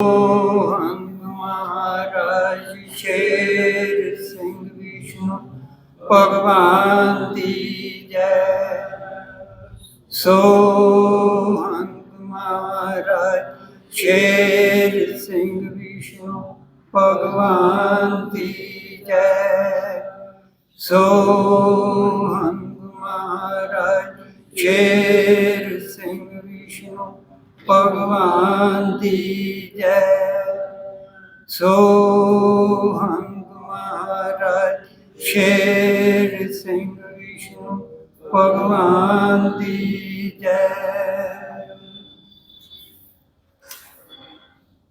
ਹੰਗ ਮਹਾਰਾਜ ਸ਼ੇਰ ਸਿੰਘ ਵਿਸ਼ਨੂੰ ਭਗਵਾਨ ਦੀ ਜੈ ਸੋ ਹੰਗ ਮਹਾਰਾਜ ਸ਼ੇਰ ਸਿੰਘ ਵਿਸ਼ਨੂੰ ਭਗਵਾਨ ਦੀ ਜੈ ਸੋ ਹੰਗ ਮਹਾਰਾਜ ਸ਼ੇਰ ਸਿੰਘ ਵਿਸ਼ਨੂੰ ਭਗਵਾਨ ਦੀ ਜੈ। ਸੋ ਹੰਗ ਮਹਾਰਾਜ, ਸ਼ੇਰ ਸਿੰਘ ਵਿਸ਼ਨੂੰ ਭਗਵਾਨ ਦੀ ਜੈ।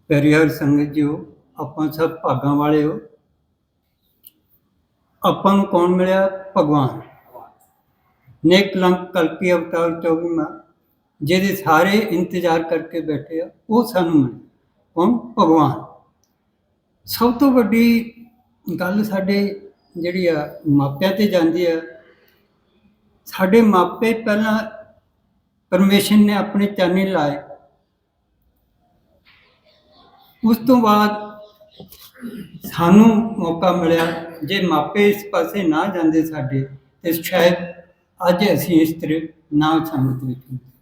ਪਿਆਰੀ ਹਰ ਸੰਗਤ ਜੀਓ, ਆਪਾਂ ਸਭ ਭਾਗਾਂ ਵਾਲੇ ਹੋ। ਆਪਾਂ ਨੂੰ ਕੌਣ ਮਿਲਿਆ? ਭਗਵਾਨ। ਨੇਕ ਲੰਕ ਕਲਕੀ ਅਵਤਾਰ 24ਵਾਂ ਜਿਹਦੇ ਸਾਰੇ ਇੰਤਜ਼ਾਰ ਕਰਕੇ ਬੈਠੇ ਆ, ਉਹ ਸਾਨੂੰ ਮਿਲੇ। ਕੌਣ? ਭਗਵਾਨ। ਸਭ ਤੋਂ ਵੱਡੀ ਗੱਲ ਸਾਡੇ ਜਿਹੜੀ ਆ, ਮਾਪਿਆਂ ਤੇ ਜਾਂਦੀ ਆ। ਸਾਡੇ ਮਾਪੇ ਪਹਿਲਾਂ ਪਰਮੇਸ਼ਰ ਨੇ ਆਪਣੇ ਚਾਨੇ ਲਾਏ। ਉਸ ਤੋਂ ਬਾਅਦ ਸਾਨੂੰ ਮੌਕਾ ਮਿਲਿਆ, ਜੇ ਮਾਪੇ ਇਸ ਪਾਸੇ ਨਾ ਜਾਂਦੇ ਸਾਡੇ, ਤੇ ਸ਼ਾਇਦ ਅੱਜ ਅਸੀਂ ਇਸ ਤਰ੍ਹਾਂ ਨਾ ਸੰਗਤ ਵਿੱਚ ਹੁੰਦੇ।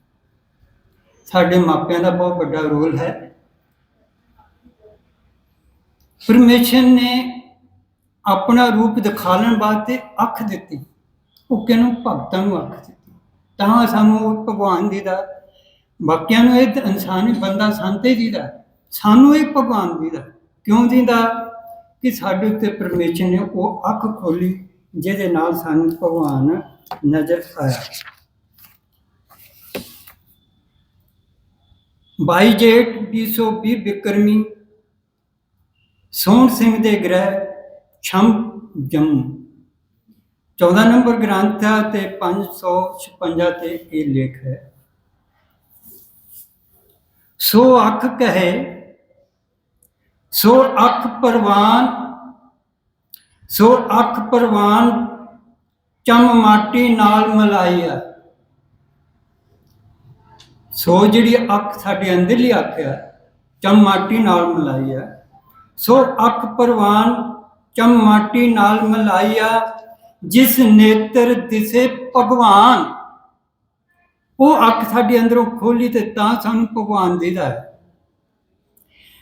ਸਾਡੇ ਮਾਪਿਆਂ ਦਾ ਬਹੁਤ ਵੱਡਾ ਰੋਲ ਹੈ। ਪਰਮੇਸ਼ਰ ਨੇ ਆਪਣਾ ਰੂਪ ਦਿਖਾਉਣ ਵਾਸਤੇ ਅੱਖ ਦਿੱਤੀ। ਉਹ ਕਿਹਨੂੰ? ਭਗਤਾਂ ਨੂੰ ਅੱਖ ਦਿੱਤੀ। ਤਾਂ ਸਾਨੂੰ ਉਹ ਭਗਵਾਨ ਦੀ ਦਾ, ਬਾਕੀਆਂ ਨੂੰ ਇਹ ਤਾਂ ਇਨਸਾਨ ਹੀ ਬੰਦਾ ਸੰਤੇ ਜੀ ਦਾ, ਸਾਨੂੰ ਇਹ ਭਗਵਾਨ ਦੀ ਦਾ ਕਿਉਂ ਦਿੰਦਾ ਕਿ ਸਾਡੇ ਉੱਤੇ ਪਰਮੇਸ਼ਰ ਨੇ ਉਹ ਅੱਖ ਖੋਲੀ ਜਿਹਦੇ ਨਾਲ ਸਾਨੂੰ ਭਗਵਾਨ ਨਜ਼ਰ ਆਇਆ। 22 ਜੇਠ 220 ਬਿਕਰਮੀ, ਸੋਹਣ ਸਿੰਘ ਦੇ ਗ੍ਰਹਿ, ਛੰਮ ਜੰਮੂ। 14 ਨੰਬਰ ਗ੍ਰੰਥ ਹੈ ਤੇ 556 ਤੇ ਇਹ ਲੇਖ ਹੈ। ਸੋ ਅੱਖ ਕਹੇ, ਸੋ ਅੱਖ ਪਰਵਾਨ, ਸੋ ਅੱਖ ਪਰਵਾਨ, ਚਮ ਮਾਟੀ ਨਾਲ ਮਲਾਈਆ ਸੋ ਜਿਹੜੀ ਅੱਖ ਸਾਡੇ ਅੰਦਰਲੀ ਅੱਖ ਹੈ, ਚਮ ਮਾਟੀ ਨਾਲ ਮਲਾਈਆ ਸੋ ਅੱਖ ਪਰਵਾਨ ਚਮ ਮਾਟੀ ਨਾਲ ਮਲਾਈਆ ਜਿਸ ਨੇਤਰ ਦਿਸੇ ਭਗਵਾਨ। ਉਹ ਅੱਖ ਸਾਡੇ ਅੰਦਰੋਂ ਖੋਲੀ ਤੇ ਤਾਂ ਸਾਨੂੰ ਭਗਵਾਨ ਦੀਦਾ ਹੈ।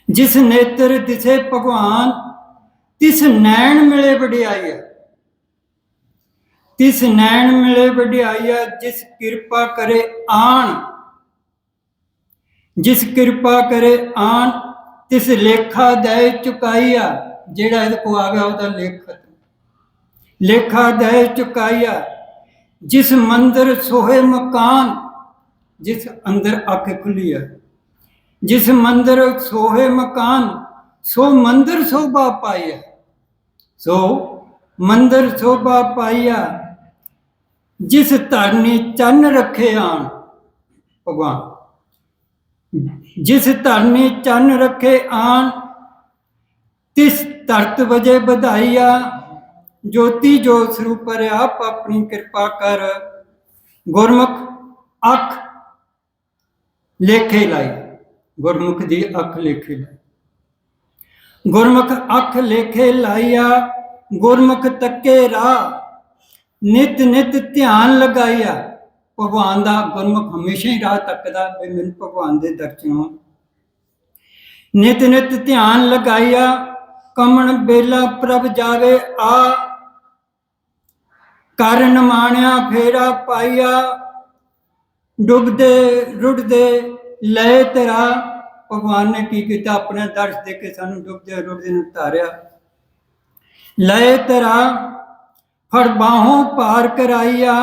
ਜਿਸ ਨੇਤਰ ਦਿਸੇ ਭਗਵਾਨ, ਤਿਸ ਨੈਣ ਮਿਲੇ ਵਡਿਆਈਆ ਤਿਸ ਨੈਣ ਮਿਲੇ ਵਡਿਆਈਆ ਜਿਸ ਕਿਰਪਾ ਕਰੇ ਆਣ। ਜਿਸ ਕਿਰਪਾ ਕਰੇ ਆਣ ਤਿਸ ਲੇਖਾ ਦੇ ਚੁਕਾਈਆ। ਜਿਹੜਾ ਇਹਦੇ ਕੋ ਆ ਗਿਆ, ਉਹਦਾ ਲੇਖ। ਲੇਖਾ ਦੇ ਚੁਕਾਈਆ। ਜਿਸ ਮੰਦਰ ਸੋਹੇ ਮਕਾਨ, ਜਿਸ ਅੰਦਰ ਅੱਖ ਖੁੱਲੀ ਹੈ ਜਿਸ ਮੰਦਰ ਸੋਹੇ ਮਕਾਨ, ਸੋ ਮੰਦਰ ਸੋਭਾ ਪਾਈਆ ਸੋ ਮੰਦਰ ਸੋਭਾ ਪਾਈਆ ਜਿਸ ਧਰਨੀ ਚੰਨ ਰੱਖੇ ਆਣ ਭਗਵਾਨ। ਜਿਸ ਧਰਨੀ ਚੰਨ ਰੱਖੇ ਆਣ ਤਿਸ ਧਰਤ ਵਜੇ ਵਧਾਈਆ ਜੋਤੀ ਜੋ ਸਰੂਪ ਆਪ ਆਪਣੀ ਕਿਰਪਾ ਕਰ ਗੁਰਮੁਖ ਅੱਖ ਲੇਖੇ ਲਾਈ ਗੁਰਮੁਖ ਦੀ ਅੱਖ ਲੇਖੇ ਲਾਈ ਗੁਰਮੁਖ ਅੱਖ ਲੇਖੇ ਲਾਈਆ ਗੁਰਮੁਖ ਤੱਕੇ ਰਾਹ ਨਿਤ ਨਿਤ ਧਿਆਨ ਲਗਾਈਆ ਭਗਵਾਨ ਦਾ ਗੁਰਮੁਖ ਹਮੇਸ਼ਾ ਹੀ ਰਾਹ ਤੱਕਦਾ ਵੀ ਮੈਨੂੰ ਭਗਵਾਨ ਦੇ ਦਰਸ਼ਨ ਹੋਣ ਨਿਤ ਨਿਤ ਧਿਆਨ ਲਗਾਈਆ ਕਮਣ ਬੇਲਾ ਪ੍ਰਭ ਜਾਵੇ ਆ। ਕਰਨ ਮਾਣਿਆ ਫੇਰਾ ਪਾਈਆ ਡੁੱਬਦੇ ਰੁੱਟਦੇ ਲੈ ਤੇਰਾ। ਭਗਵਾਨ ਨੇ ਕੀ ਕੀਤਾ? ਆਪਣੇ ਦਰਸ਼ ਦੇ ਕੇ ਸਾਨੂੰ ਡੁੱਬਦੇ ਰੁੱਟਦੇ ਨੂੰ ਤਾਰਿਆ ਲੈ ਤੇਰਾ, ਫੜ ਬਾਹੋਂ ਪਾਰ ਕਰਾਈਆ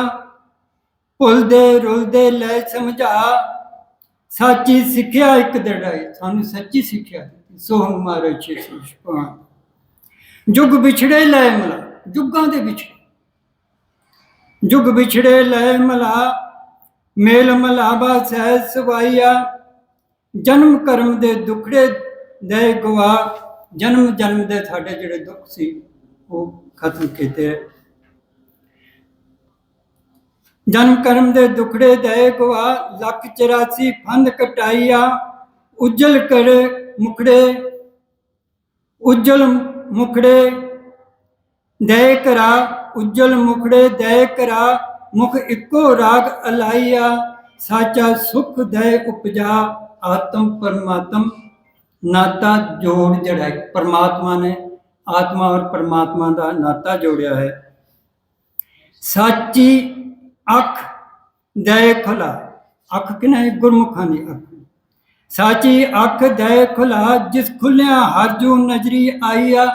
ਭੁੱਲਦੇ ਰੁਲਦੇ ਲੈ ਸਮਝਾ। ਸੱਚੀ ਸਿੱਖਿਆ ਇੱਕ ਦੜਾਈ, ਸਾਨੂੰ ਸੱਚੀ ਸਿੱਖਿਆ ਦਿੱਤੀ। ਸੋ ਹਮਾਰੇ ਚੇਤੂ ਜੁਗ ਵਿਛੜੇ ਲੈ ਮਲਾ, ਜੁਗਾਂ ਦੇ ਵਿਛੜੇ। ਜੁਗ ਵਿਛੜੇ ਲੈ ਮਲਾ, ਮੇਲ ਮਲਾਵਾ ਸਹਿ ਸਵਾਈਆ। ਜਨਮ ਕਰਮ ਦੇ ਦੁਖੜੇ ਦੇ ਗਵਾ। ਜਨਮ ਜਨਮ ਦੇ ਸਾਡੇ ਜਿਹੜੇ ਦੁੱਖ ਸੀ, ਉਹ ਖਤਮ ਕੀਤੇ। ਜਨਮ ਕਰਮ ਦੇ ਦੁਖੜੇ ਦਏ ਗਵਾ, ਲੱਖ 84 ਫੰਦ ਕਟਾਈਆ, ਉਜਲ ਕਰ ਮੁਖੜੇ, ਉਜਲ ਮੁਖੜੇ ਦਇ ਕਰਾ, ਉਜਲ ਮੁਖੜੇ ਦਇ ਕਰਾ, ਮੁਖ ਇੱਕੋ ਰਾਗ ਅਲਾਈਆ, ਸਾਚਾ ਸੁਖ ਦਇ ਉਪਜਾ, ਆਤਮ ਪਰਮਾਤਮ ਨਾਤਾ ਜੋੜ ਜਿਹੜਾ ਪਰਮਾਤਮਾ ਨੇ ਆਤਮਾ ਔਰ ਪਰਮਾਤਮਾ ਦਾ ਨਾਤਾ ਜੋੜਿਆ ਹੈ। ਸਾਚੀ ਅੱਖ ਦਇ ਖੁਲਾ, ਅੱਖ ਕਿਨੇ ਗੁਰਮੁਖਾਂ ਦੀ ਅੱਖ। ਸਾਚੀ ਅੱਖ ਦਇ ਖੁਲਾ, ਜਿਸ ਖੁੱਲਿਆ ਹਰਜੂ ਨਜ਼ਰੀ ਆਈ ਆ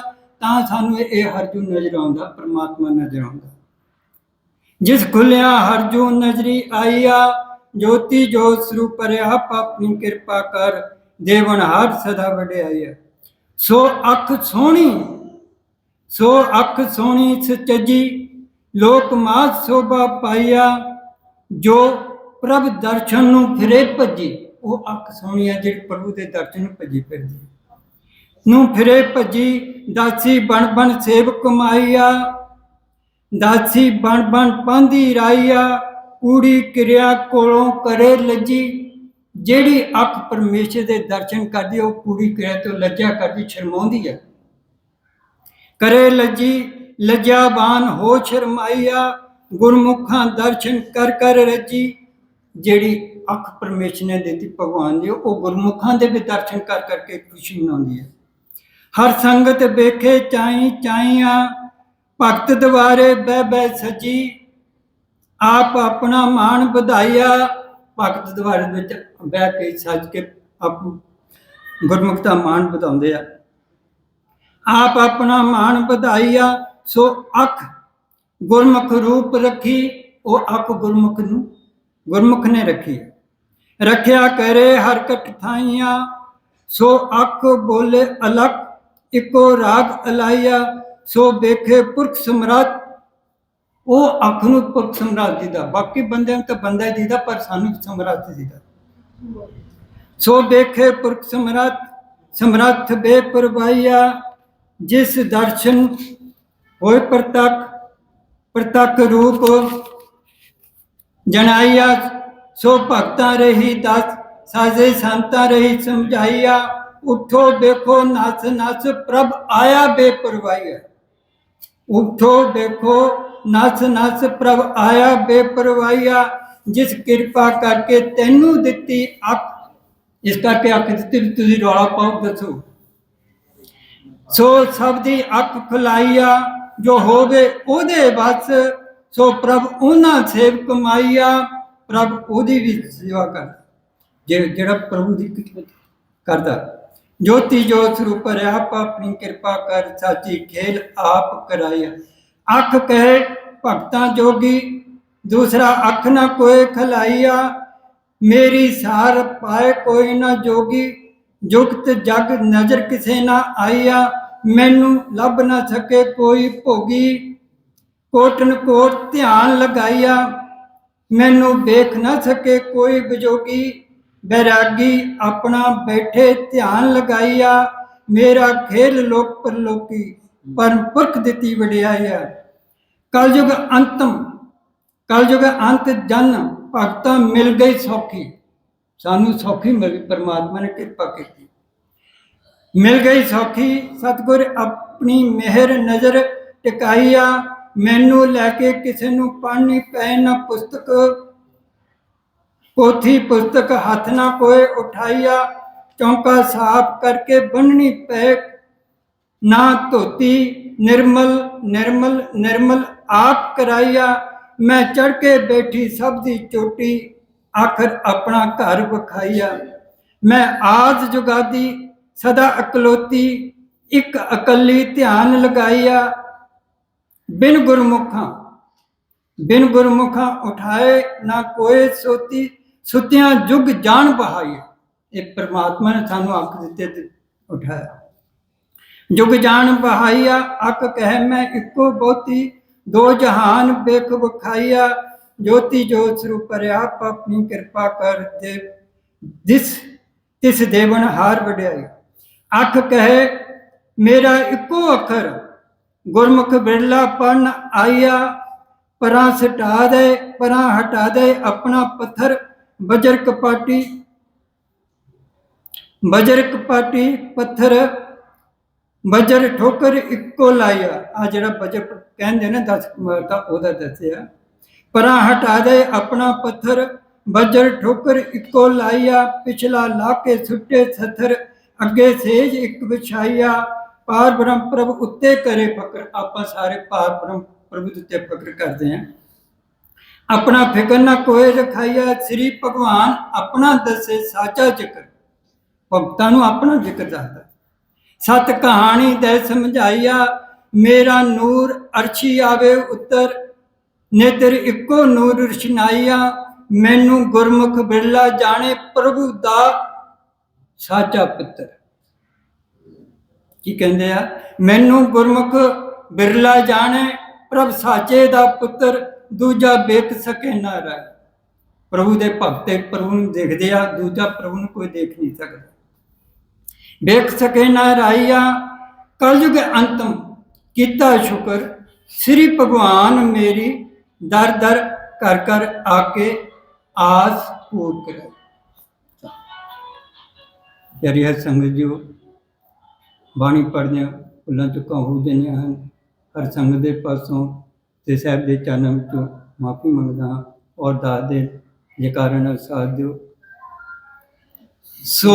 ਤਾਂ ਸਾਨੂੰ ਇਹ ਹਰਜੂ ਨਜ਼ਰ ਆਉਂਦਾ, ਪਰਮਾਤਮਾ ਨਜ਼ਰ ਆਉਂਦਾ। ਜਿਸ ਖੁੱਲਿਆ ਹਰਜੂ ਨਜ਼ਰੀ ਆਈ ਆ ਜੋਤੀ ਜੋਤ ਸਰੂਪ ਰਿਆ ਆਪਣੀ ਕਿਰਪਾ ਕਰ ਦੇਵਨ ਹਰ ਸਦਾ ਵਡਿਆਈ ਆ ਸੋ ਅੱਖ ਸੋਹਣੀ, ਸੋ ਅੱਖ ਸੋਹਣੀ ਸਚਜੀ ਲੋਕ ਮਾਤ ਸੋਭਾ ਪਾਈਆ ਜੋ ਪ੍ਰਭ ਦਰਸ਼ਨ ਨੂੰ ਫਿਰੇ ਭੱਜੀ। ਉਹ ਅੱਖ ਸੋਹਣੀ ਹੈ ਜਿਹੜੀ ਪ੍ਰਭੂ ਦੇ ਦਰਸ਼ਨ ਨੂੰ ਭੱਜੀ ਫਿਰਦੀ ਨੂੰ ਫਿਰੇ ਭੱਜੀ, ਦਾਸੀ ਬਣ ਬਣ ਸੇਵ ਕਮਾਈਆ ਦਾਸੀ ਬਣ ਬਣ ਪਾਂਦੀ ਰਾਈਆ ਕੂੜੀ ਕਿਰਿਆ ਕੋਲੋਂ ਕਰੇ ਲੱਜੀ। ਜਿਹੜੀ ਅੱਖ ਪਰਮੇਸ਼ਰ ਦੇ ਦਰਸ਼ਨ ਕਰਦੀ, ਉਹ ਕੂੜੀ ਕਿਰਿਆ ਤੋਂ ਲੱਜਾ ਕਰਦੀ ਸ਼ਰਮਾਉਂਦੀ ਹੈ ਕਰੇ ਲੱਜੀ ਲਜਿਆਬਾਨ ਹੋ ਸ਼ਰਮਾਈਆ ਗੁਰਮੁਖਾਂ ਦਰਸ਼ਨ ਕਰ ਕਰ ਰੱਜੀ। ਜਿਹੜੀ ਅੱਖ ਪਰਮੇਸ਼ਰ ਨੇ ਦਿੱਤੀ ਭਗਵਾਨ ਦੀ, ਉਹ ਗੁਰਮੁਖਾਂ ਦੇ ਵੀ ਦਰਸ਼ਨ ਕਰ ਕਰਕੇ ਖੁਸ਼ੀ ਮਨਾਉਂਦੀ ਹੈ। ਹਰ ਸੰਗਤ ਵੇਖੇ ਚਾਈ ਚਾਈਆਂ, ਭਗਤ ਦਵਾਰੇ ਬਹਿ ਬਹਿ ਸਜੀ। ਆਪ ਆਪਣਾ ਮਾਣ ਵਧਾਈਆ ਭਗਤ ਦਵਾਰੇ ਵਿੱਚ ਬਹਿ ਕੇ ਸੱਜ ਕੇ ਆਪ ਗੁਰਮੁਖ ਦਾ ਮਾਣ ਵਧਾਉਂਦੇ ਆ। ਆਪ ਆਪਣਾ ਮਾਣ ਵਧਾਈਆ ਸੋ ਅੱਖ ਗੁਰਮੁਖ ਰੂਪ ਰੱਖੀ, ਉਹ ਅੱਖ ਗੁਰਮੁਖ ਨੂੰ, ਗੁਰਮੁਖ ਨੇ ਰੱਖੀ ਰੱਖਿਆ ਕਰੇ ਹਰ ਥਾਈਆਂ, ਸੋ ਅੱਖ ਬੋਲੇ ਅਲਕ ਇੱਕੋ ਰਾਗ ਅਲਾਈਆ ਸੋ ਵੇਖੇ ਪੁਰਖ ਸਮਰਾਟ ਉਹ ਅੱਖ ਨੂੰ ਪੁਰਖ ਸਮਰਾਟ ਦੀਦਾ ਬਾਕੀ ਬੰਦਿਆਂ ਨੂੰ ਤਾਂ ਬੰਦਾ ਦੀਦਾ, ਪਰ ਸਾਨੂੰ ਸਮਰਾਟ ਦੀਦਾ। ਸੋ ਵੇਖੇ ਪੁਰਖ ਸਮਰੱਥ ਸਮਰੱਥ ਬੇਪਰਵਾਹੀਆ, ਜਿਸ ਦਰਸ਼ਨ ਹੋਏ ਪ੍ਰਤੱਖ ਪ੍ਰਤੱਖ ਰੂਪ। ਜਨਾਈਆ, ਸੋ ਭਗਤਾਂ ਰਹੀ ਦਸ, ਸਾਜੇ ਸੰਤਾਂ ਰਹੀ ਸਮਝਾਈਆ। ਉਠੋ ਦੇਖੋ ਨਸ ਨਸ ਪ੍ਰਭ ਆਇਆ ਬੇਪਰਵਾਹੀਆ। ਉਠੋ ਦੇਖੋ ਨਸ ਨਸ ਪ੍ਰਭ ਆਇਆ ਬੇਪਰਵਾਹੀਆ। ਜਿਸ ਕਿਰਪਾ ਕਰਕੇ ਤੈਨੂੰ ਦਿੱਤੀ ਅੱਖ, ਇਸ ਕਰਕੇ ਅੱਖ ਦਿੱਤੀ ਵੀ ਤੁਸੀਂ ਰੌਲਾ ਪਾਓ, ਦੱਸੋ। ਸੋ ਸਭ ਦੀ ਅੱਖ ਖੁਲਾਈਆ। ਜੋ ਹੋਵੇ ਉਹਦੇ ਬਸ, ਸੋ ਪ੍ਰਭ ਉਹਨਾਂ ਸੇਵ ਮਾਈਆ ਪ੍ਰਭ ਉਹਦੀ ਵੀ ਸੇਵਾ ਕਰ ਜਿਹੜਾ ਪ੍ਰਭੂ ਦੀ ਖਿਦਮਤ ਕਰਦਾ। ਜੋਤੀ ਜੋਤ ਸਰੂਪ ਆਪ ਆਪਣੀ ਕਿਰਪਾ ਕਰ, ਸਾਚੀ ਖੇਲ ਆਪ ਕਰਾਇਆ। ਅੱਖ ਕਹੇ, ਭਗਤਾਂ ਜੋਗੀ, ਦੂਸਰਾ ਅੱਖ ਨਾ ਕੋਏ ਖਲਾਈਆ। ਮੇਰੀ ਸਾਰ ਪਾਏ ਕੋਈ ਨਾ ਜੋਗੀ, ਜੁਗਤ ਜਗ ਨਜ਼ਰ ਕਿਸੇ ਨਾ ਆਈਆ। ਮੈਨੂੰ ਲੱਭ ਨਾ ਸਕੇ ਕੋਈ ਭੋਗੀ। ਕੋਟਨ ਕੋਟ ਧਿਆਨ ਲਗਾਈਆ ਮੈਨੂੰ ਵੇਖ ਨਾ ਸਕੇ ਕੋਈ ਬਜੋਗੀ। ਬੈਰਾਗੀ ਆਪਣਾ ਬੈਠੇ ਧਿਆਨ ਲਗਾਈਆ ਮੇਰਾ ਖੇਲ ਲੋਕ ਪਰਲੋਕੀ ਪਰਮ ਪੁਰਖ ਦਿੱਤੀ ਵਡਿਆਈਆ ਕਲਯੁਗ ਅੰਤਮ, ਕਲਯੁਗ ਅੰਤ ਜਨ ਭਗਤਾਂ ਮਿਲ ਗਈ ਸੌਖੀ। ਸਾਨੂੰ ਸੌਖੀ ਮਿਲ ਪਰਮਾਤਮਾ ਨੇ ਕਿਰਪਾ ਕੀਤੀ। ਮਿਲ ਗਈ ਸੌਖੀ। ਸਤਿਗੁਰ, ਆਪਣੀ ਮਿਹਰ ਨਜ਼ਰ ਟਿਕਾਈਆ ਮੈਨੂੰ ਲੈ ਕੇ ਕਿਸੇ ਨੂੰ ਪੜ੍ਹਨੀ ਪੈ ਨਾ ਪੁਸਤਕ। ਪੋਥੀ ਪੁਸਤਕ ਹੱਥ ਨਾ ਕੋਏ ਉਠਾਈਆ ਚੌਂਕਾ ਸਾਫ਼ ਕਰਕੇ ਬੰਨਣੀ ਪੈ ਨਾ ਧੋਤੀ। ਨਿਰਮਲ ਨਿਰਮਲ ਨਿਰਮਲ ਆਪ ਕਰਾਈਆ ਮੈਂ ਚੜ ਕੇ ਬੈਠੀ ਸਭ ਦੀ ਚੋਟੀ। ਆਖਰ ਆਪਣਾ ਘਰ ਵਿਖਾਈਆ ਮੈਂ ਆਜ ਜੁਗਾਦੀ ਸਦਾ ਅਕਲੋਤੀ ਇੱਕ ਅਕਲੀ ਧਿਆਨ ਲਗਾਈਆ। ਬਿਨ ਗੁਰਮੁਖਾਂ ਬਿਨ ਗੁਰਮੁਖਾਂ ਉਠਾਏ ਨਾ ਕੋਏ ਸੋਤੀ, ਸੁਤਿਆਂ ਜੁਗ ਜਾਣ ਬਹਾਈ ਇਹ ਪ੍ਰਮਾਤਮਾ ਨੇ ਸਾਨੂੰ ਅੱਖ ਦਿੱਤੇ ਤੇ ਉਠਾਇਆ। ਜੁਗ ਜਾਣ ਬਹਾਈਆ ਅੱਖ ਕਹਿ ਮੈਂ ਇੱਕੋ ਬਹੁਤੀ, ਦੋ ਜਹਾਨ ਵੇਖ ਵਿਖਾਈਆ ਜੋਤੀ ਜੋਤ ਸਰੂਪ ਆਪ ਆਪਣੀ ਕਿਰਪਾ ਕਰ ਦੇ ਜਿਸ ਤਿਸ ਦੇਵਨ ਹਾਰ ਵਡਿਆਈ। ਅੱਖ ਕਹੇ, ਮੇਰਾ ਇੱਕੋ ਅੱਖਰ, ਗੁਰਮੁਖ ਬਿਰਲਾ ਪਨ ਆਇਆ, ਪਰਾਂ ਸਟਾ ਦੇ, ਪਰਾਂ ਹਟਾ ਦੇ, ਆਪਣਾ ਪੱਥਰ ਵਜਰ ਕਪਾਟੀ ਬਜਰ ਕਪਾਟੀ ਪੱਥਰ, ਬਜਰ ਠੋਕਰ ਇੱਕੋ ਲਾਇਆ। ਆ ਜਿਹੜਾ ਬਜਰ ਕਹਿੰਦੇ ਨੇ 10 ਕੁਮਾਰ ਦਾ, ਉਹਦਾ ਦੱਸਿਆ। ਪਰਾਂ ਹਟਾ ਦੇ, ਆਪਣਾ ਪੱਥਰ, ਬਜਰ ਠੋਕਰ ਇੱਕੋ ਲਾਇਆ, ਪਿਛਲਾ ਲਾ ਕੇ ਸੁੱਟੇ ਸੱਥਰ ਅੱਗੇ ਸੇਜ ਇੱਕ ਵਿਛਾਈਆ ਪਾਰ ਬ੍ਰਹਮ ਪ੍ਰਭ ਉੱਤੇ ਕਰੇ ਫਕਰ। ਆਪਾਂ ਸਾਰੇ ਪਾਰ ਬ੍ਰਹਮ ਪ੍ਰਭੂ ਉੱਤੇ ਫਕਰ ਕਰਦੇ ਹਾਂ। ਆਪਣਾ ਫਿਕਰ ਨਾ ਕੋਏ ਰਖਾਈਆ, ਸ੍ਰੀ ਭਗਵਾਨ ਆਪਣਾ ਦੱਸੇ ਸਾਚਾ ਜ਼ਿਕਰ। ਭਗਤਾਂ ਨੂੰ ਆਪਣਾ ਜ਼ਿਕਰ ਦੱਸਦਾ। ਸਤ ਕਹਾਣੀ ਦੇ ਸਮਝਾਈਆ ਮੇਰਾ ਨੂਰ ਅਰਸ਼ੀ ਆਵੇ ਉੱਤਰ। ਨੇਤਰ ਇੱਕੋ ਨੂਰ ਰਸ਼ਨਾਈਆ ਮੈਨੂੰ ਗੁਰਮੁਖ ਬਿਰਲਾ ਜਾਣੇ ਪ੍ਰਭੂ ਦਾ ਸਾਚਾ ਪੁੱਤਰ। ਕੀ ਕਹਿੰਦੇ ਆ? ਮੈਨੂੰ ਗੁਰਮੁਖ ਬਿਰਲਾ ਜਾਣੇ, ਪ੍ਰਭ ਸਾਚੇ ਦਾ ਪੁੱਤਰ, ਦੂਜਾ ਵੇਖ ਸਕੇ ਨਾ ਰਹਿ ਪ੍ਰਭੂ ਦੇ ਭਗਤੇ ਪ੍ਰਭੂ ਨੂੰ ਦੇਖਦੇ ਆ, ਦੂਜਾ ਪ੍ਰਭੂ ਨੂੰ ਕੋਈ ਦੇਖ ਨਹੀਂ ਸਕਦਾ। ਵੇਖ ਸਕੇ ਨਾ ਰਾਈਆ ਕਲਯੁਗ ਅੰਤਮ ਕੀਤਾ ਸ਼ੁਕਰ। ਸ੍ਰੀ ਭਗਵਾਨ ਮੇਰੀ ਦਰ ਦਰ ਕਰ ਕਰ ਆ ਕੇ ਆਸ ਪੂਰ ਕਰੇ। ਪਿਆਰੀ ਸੰਗਤ ਜੀਓ ਬਾਣੀ ਪੜ੍ਹਦਿਆਂ ਭੁੱਲਾਂ ਚੁੱਕਾਂ ਹੋ ਜਾਂਦੀਆਂ ਹਨ, ਹਰ ਸੰਗਤ ਦੇ ਪਾਸੋਂ ਤੇ ਸਾਹਿਬ ਦੇ ਚਰਨਾਂ ਵਿੱਚੋਂ ਮਾਫੀ ਮੰਗਦਾ ਹਾਂ ਔਰ ਦਾਸ ਦੇ ਜਕਾਰਾਂ ਨਾਲ ਸਾਥ ਦਿਓ। ਸੋ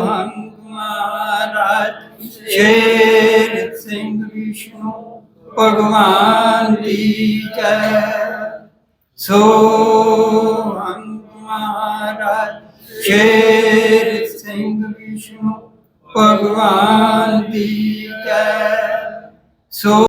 ਹਮ ਰਾਜ ਸ਼ੇਰ ਸਿੰਘ, ਵਿਸ਼ਨੂੰ, ਭਗਵਾਨ